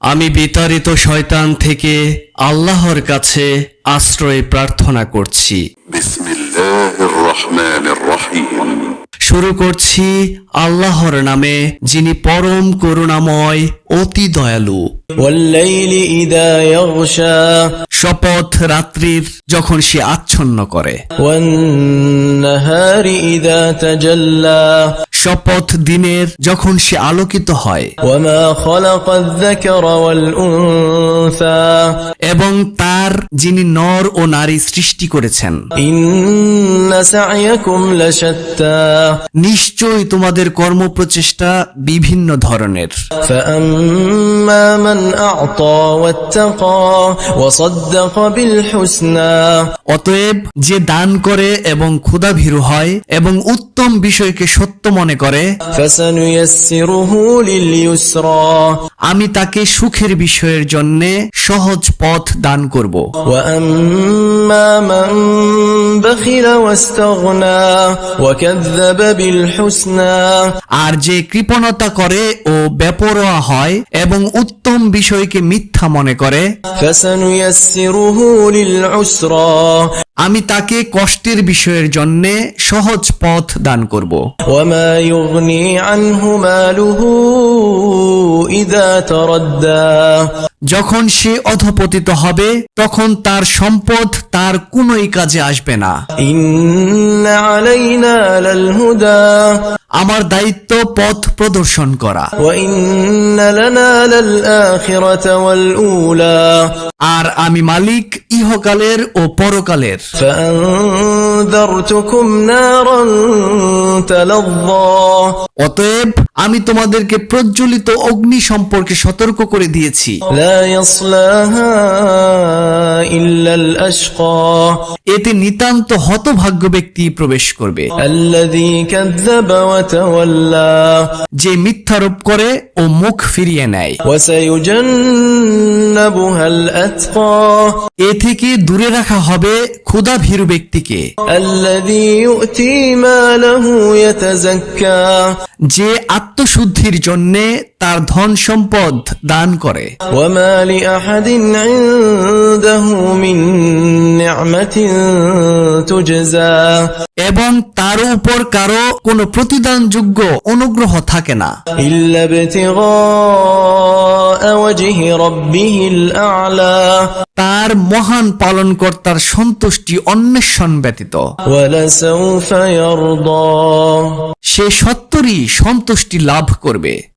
আমি বিতাড়িত শয়তান থেকে আল্লাহর কাছে আশ্রয় প্রার্থনা করছি। শুরু করছি আল্লাহর নামে যিনি পরম করুণাময় অতি দয়ালু। শপথ রাত্রির যখন সে আচ্ছন্ন করে। শপথ দিনের যখন সে আলোকিত হয়। এবং তার যিনি নর ও নারী সৃষ্টি করেছেন। নিশ্চয় তোমাদের কর্ম প্রচেষ্টা বিভিন্ন ধরনের। অতএব যে দান করে এবং ক্ষুধাভীরু হয় এবং উত্তম বিষয়কে সত্য মনে করে আমি তাকে সুখের বিষয়ের জন্যে সহজ পথ দান করব। بخل واستغنى وكذب بالحسنى আর যে কৃপণতা করে ও বেপরোয়া হয় এবং উত্তম বিষয়কে মিথ্যা মনে করে فسنيسره للعسرى আমি তাকে কষ্টের বিষয়ের জন্যে সহজ পথ দান করব وما يغني যখন সে অধপতিত হবে তখন তার সম্পদ তার কোনোই কাজে আসবে না। আমার দায়িত্ব পথ প্রদর্শন করা। আর আমি মালিক ইহকালের ও পরকালের। অতএব আমি তোমাদেরকে প্রজ্বলিত অগ্নি সম্পর্কে সতর্ক করে দিয়েছি। এতে নিতান্ত হতভাগ্য ব্যক্তি প্রবেশ করবে। যে মিথ্যারোপ করে ও মুখ ফিরিয়ে নেয়। এ থেকে দূরে রাখা হবে ক্ষুদা ভীরু ব্যক্তিকে। যে আত্মশুদ্ধির জন্য তার ধন সম্পদ দান করে। ওমালি আহাদিন এবং তার উপর কারও কোনো প্রতিদানযোগ্য অনুগ্রহ থাকে না। তার মহান পালন কর্তার সন্তুষ্টি অন্বেষণ ব্যতীত। সে সত্তরই সন্তুষ্টি লাভ করবে।